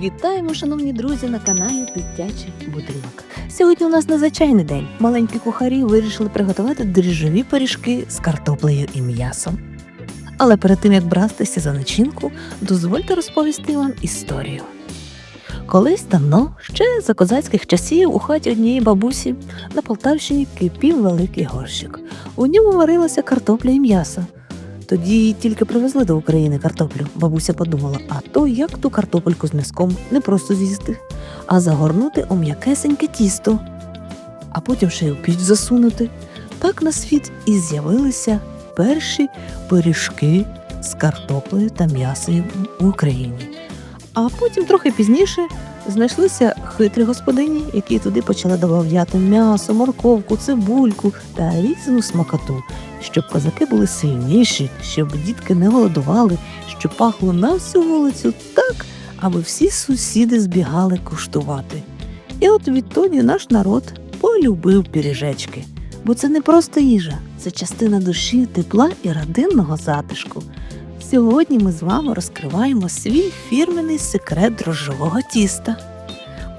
Вітаємо, шановні друзі, на каналі Дитячий будинок. Сьогодні у нас надзвичайний день. Маленькі кухарі вирішили приготувати дріжджові пиріжки з картоплею і м'ясом. Але перед тим як братися за начинку, дозвольте розповісти вам історію. Колись давно, ще за козацьких часів, у хаті однієї бабусі на Полтавщині кипів великий горщик. У ньому варилася картопля і м'ясо. Тоді тільки привезли до України картоплю. Бабуся подумала, а то як ту картопельку з м'язком не просто з'їсти, а загорнути у м'якесеньке тісто, а потім ще й у піч засунути. Так на світ і з'явилися перші пиріжки з картоплею та м'ясом в Україні. А потім трохи пізніше знайшлися хитрі господині, які туди почали додавати м'ясо, морковку, цибульку та різну смакоту, щоб козаки були сильніші, щоб дітки не голодували, щоб пахло на всю вулицю так, аби всі сусіди збігали куштувати. І от відтоді наш народ полюбив піріжечки, бо це не просто їжа, це частина душі, тепла і родинного затишку. Сьогодні ми з вами розкриваємо свій фірменний секрет дрожжового тіста.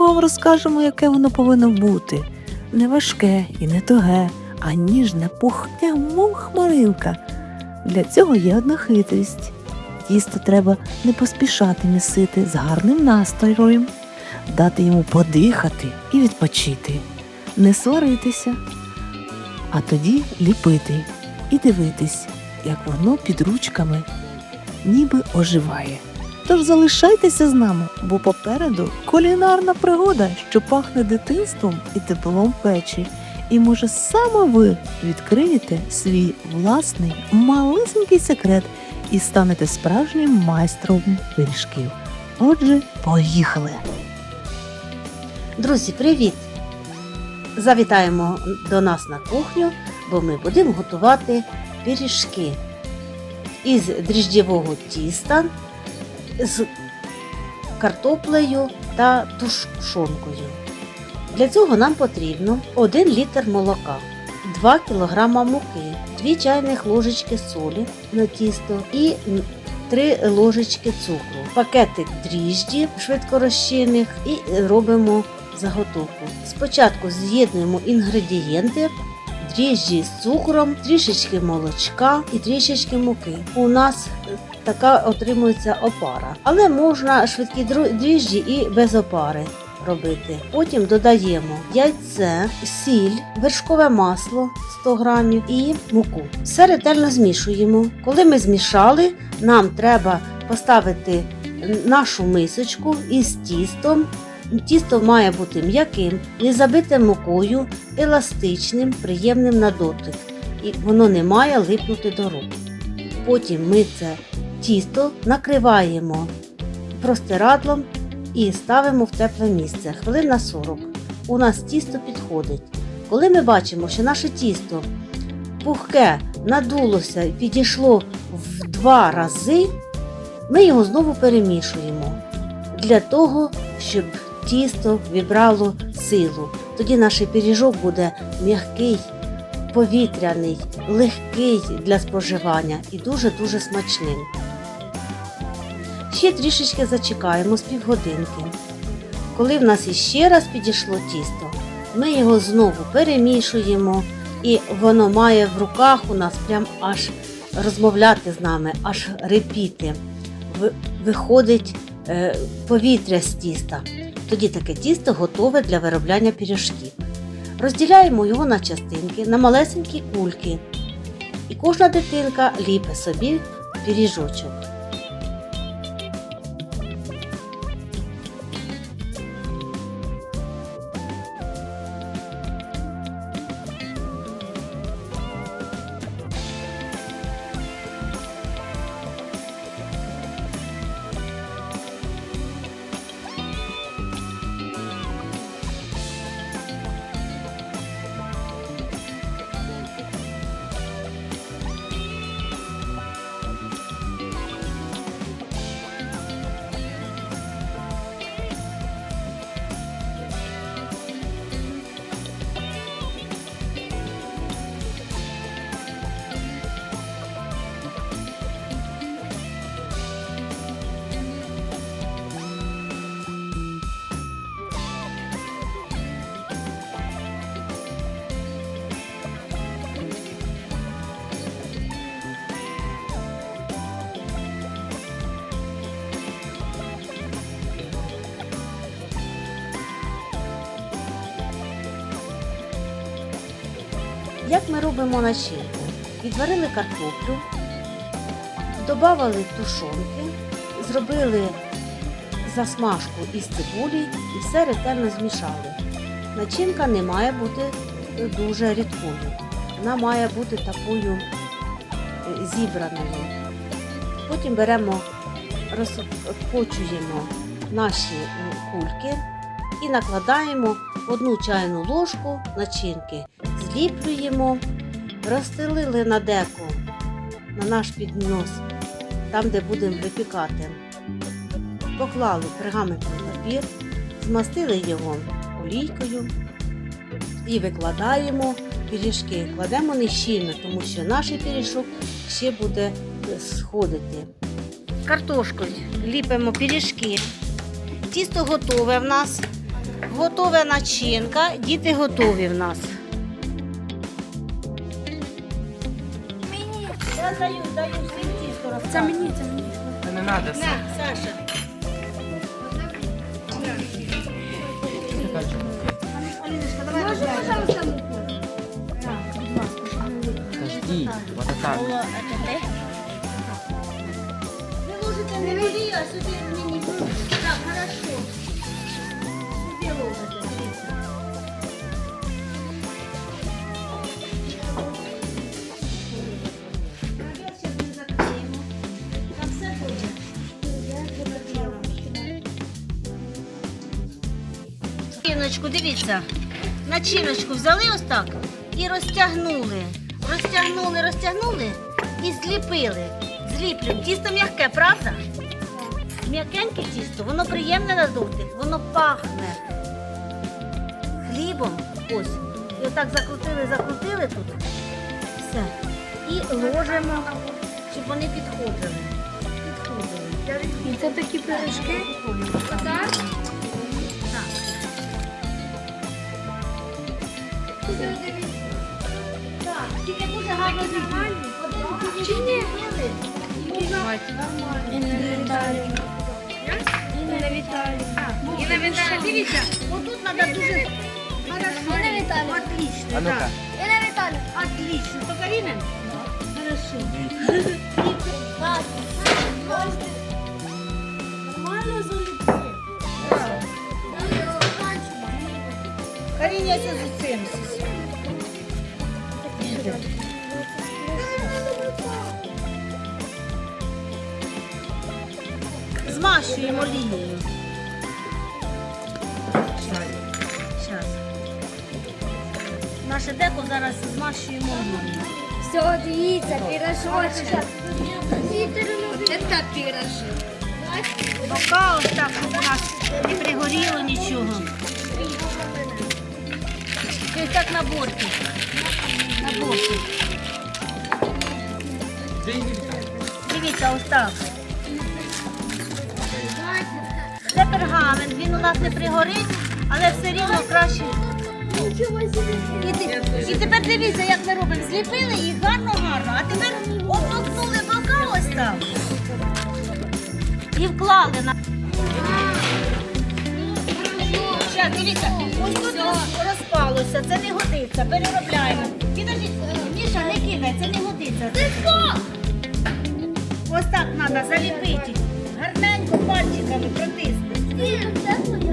Ми вам розкажемо, яке воно повинно бути. Не важке і не туге, а ніжне пухке, мов хмаринка. Для цього є одна хитрість. Тісто треба не поспішати місити з гарним настроєм, дати йому подихати і відпочити, не сваритися, а тоді ліпити і дивитись, як воно під ручками ніби оживає. Тож залишайтеся з нами, бо попереду кулінарна пригода, що пахне дитинством і теплом печі. І може саме ви відкриєте свій власний малесенький секрет і станете справжнім майстром пиріжків. Отже, поїхали! Друзі, привіт! Завітаємо до нас на кухню, бо ми будемо готувати пиріжки із дріжджєвого тіста з картоплею та тушонкою. Для цього нам потрібно 1 літр молока, 2 кг муки, 2 чайних ложечки солі на тісто і 3 ложечки цукру, пакетик дріжджі швидкорозчинних і робимо заготовку. Спочатку з'єднуємо інгредієнти, дріжджі з цукром, трішечки молочка і трішечки муки. У нас е, така отримується опара. Але можна швидкі дріжджі і без опари робити. Потім додаємо яйце, сіль, вершкове масло 100 грамів і муку. Все ретельно змішуємо. Коли ми змішали, нам треба поставити нашу мисочку із тістом. Тісто має бути м'яким, не забите мукою, еластичним, приємним на дотик. І воно не має липнути до рук. Потім ми це тісто накриваємо простирадлом і ставимо в тепле місце хвилин на 40. У нас тісто підходить. Коли ми бачимо, що наше тісто пухке надулося і підійшло в два рази, ми його знову перемішуємо для того, щоб тісто вібрало силу. Тоді наш пиріжок буде м'який, повітряний, легкий для споживання і дуже-дуже смачним. Ще трішечки зачекаємо з півгодинки. Коли в нас іще раз підійшло тісто, ми його знову перемішуємо, і воно має в руках у нас прям аж розмовляти з нами, аж репіти. Виходить е, повітря з тіста. Тоді таке тісто готове для виробляння пиріжків. Розділяємо його на частинки, на малесенькі кульки. І кожна дитинка ліпить собі пиріжочок. Як ми робимо начинку? Відварили картоплю, додавали тушонки, зробили засмажку із цибулі і все ретельно змішали. Начинка не має бути е, дуже рідкою. Вона має бути такою е, зібраною. Потім беремо, розкочуємо наші кульки і накладаємо одну чайну ложку начинки. Зліплюємо, розстелили на деко на наш піднос, там, де будемо випікати. Поклали пергаментний папір, змастили його олійкою і викладаємо пиріжки. Кладемо не щільно, тому що наш пиріжок ще буде сходити. Картошкою ліпимо пиріжки. Тісто готове в нас. Готова начинка, діти готові в нас. даю, даю всім тісто Це мені, це мені. Це не треба. На, Саша. Аліночка, давай Може, розглядай. пожалуйста, муку? На, будь ласка. Подожди, вот так. Ви ложите не мені, а сюди мені. Так, хорошо. Сюди ложите, Начиночку, дивіться. Начиночку взяли ось так і розтягнули. Розтягнули, розтягнули і зліпили. Зліплюємо. Тісто м'яке, правда? М'якеньке тісто, воно приємне на дотик, воно пахне хлібом. Ось. І отак закрутили, закрутили тут. Все. І ложимо, щоб вони підходили. Підходили. І це такі пиріжки. Так. Так, тільки дуже гарно. Чи ні? І на Віталію. І на Віталію. І на Віталію. Дивіться, отут треба дуже хорошо. І на Віталію. Отлично, А ну-ка. І на Віталію. Отлично. Только видно? Хорошо. Нормально заліпили. Каріня з цим. Змащуємо лінією. Зараз. Наше деко зараз змащуємо лінією. Все, дивіться, пірожочок. Це пірожок. Бока ось так, щоб у нас не пригоріло нічого. Так на борті. На борті. Дивіться, ось так. Це пергамент, він у нас не пригорить, але все рівно краще. І, тепер дивіться, як ми робимо. Зліпили їх гарно-гарно, а тепер обмакнули бока ось так. І вклали на. Дивіться, ось тут роз- розпалося, це не годиться, переробляємо. Підождіть, Міша, не кидай, це не годиться. Ось так треба заліпити. Гарненько пальчиками протиснути.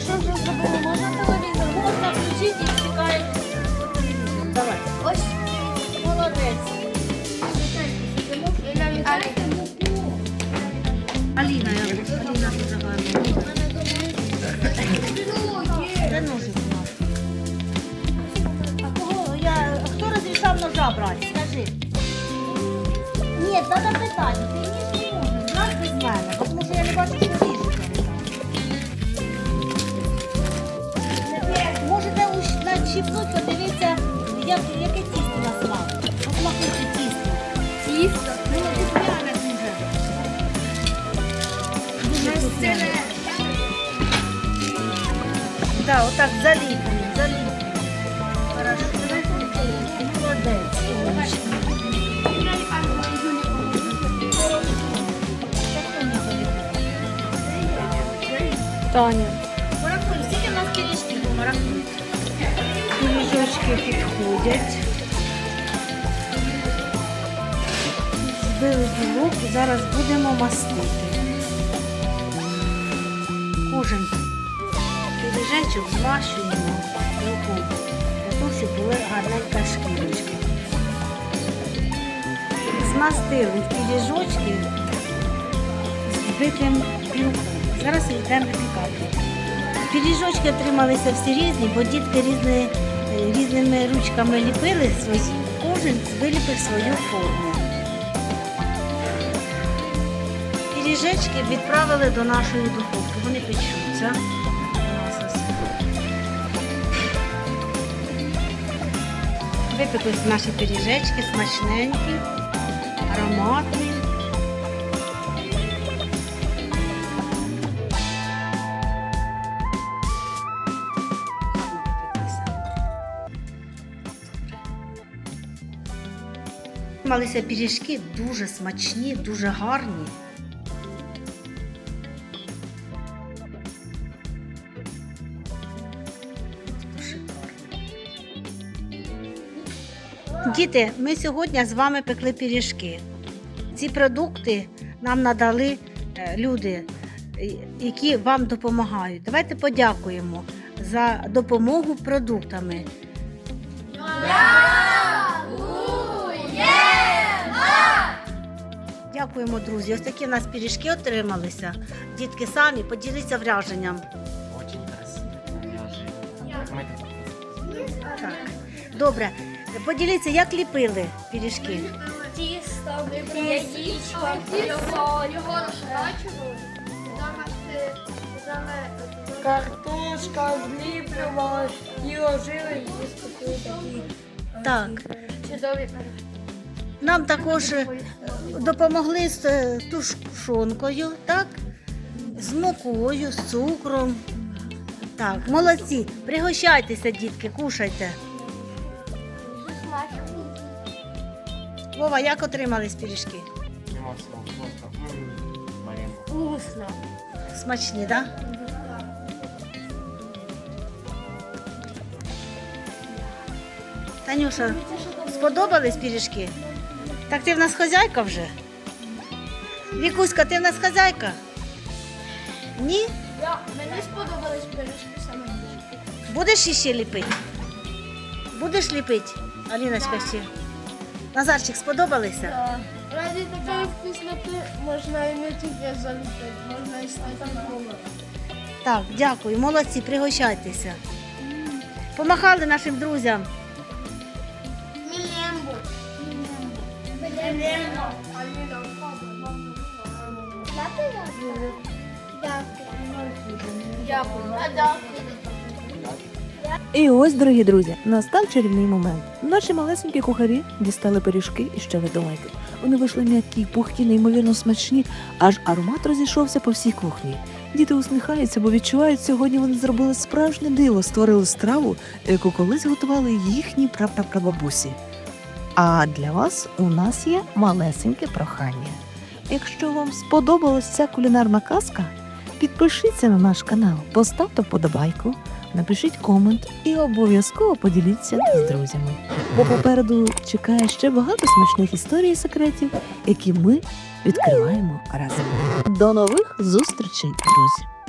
Якщо вже зробили, можна телевізор? Можна включити і чекають. Давай. Ось. Молодець. Аліна, Аліна. Ножик у нас? А кого? Я... Хто розрішав ножа брати? Скажи. Ні, треба питати. Таня. Порахуй, скільки в нас пиріжків? Порахуй. Пиріжочки підходять. Збили білок і зараз будемо мастити. Кожен пиріжечок змащуємо білком, для того, щоб була гарненька шкірочка. Змастили з збитим білком. Зараз йдемо випікати. Пиріжочки отрималися всі різні, бо дітки різні, е, різними ручками ліпили свої, кожен виліпив свою форму. Пиріжечки відправили до нашої духовки. Вони печуться. Випеклись наші пиріжечки, смачненькі, ароматні. Малися пиріжки дуже смачні, дуже гарні. Діти, ми сьогодні з вами пекли пиріжки. Ці продукти нам надали е, люди, які вам допомагають. Давайте подякуємо за допомогу продуктами. Дякуємо, друзі. Ось такі в нас пиріжки отрималися. Дітки самі поділіться враженням. Очень красиво. Так. Добре. Поділіться, як ліпили пиріжки. Тісто, яєчко, його, його розкачували. Картошка зліплювала і ложили спекли такі Так. чудові Нам також е, допомогли з е, тушонкою, так? З мукою, з цукром. Так, молодці. Пригощайтеся, дітки, кушайте. Вова, як отримались пиріжки? Вкусно. Смачні, так? Да? Танюша, сподобались пиріжки? Так ти в нас хазяйка вже? Вікуська, ти в нас хазяйка? Ні? Я, мені сподобались пиріжки саме. Будеш іще ліпити? Будеш ліпити? Аліночка ще. Назарчик, сподобалися? Раді такої вкусноти можна і не тільки заліпити, можна і стати. Так, дякую, молодці, пригощайтеся. Помахали нашим друзям. Дякую. І ось, дорогі друзі, настав чарівний момент. Наші малесенькі кухарі дістали пиріжки, і що ви думаєте? Вони вийшли м'які, пухкі, неймовірно смачні, аж аромат розійшовся по всій кухні. Діти усміхаються, бо відчувають, сьогодні вони зробили справжнє диво, створили страву, яку колись готували їхні прапрапрабабусі. А для вас у нас є малесеньке прохання. Якщо вам сподобалась ця кулінарна казка, підпишіться на наш канал, поставте вподобайку, напишіть комент і обов'язково поділіться з друзями. Бо попереду чекає ще багато смачних історій і секретів, які ми відкриваємо разом. До нових зустрічей, друзі!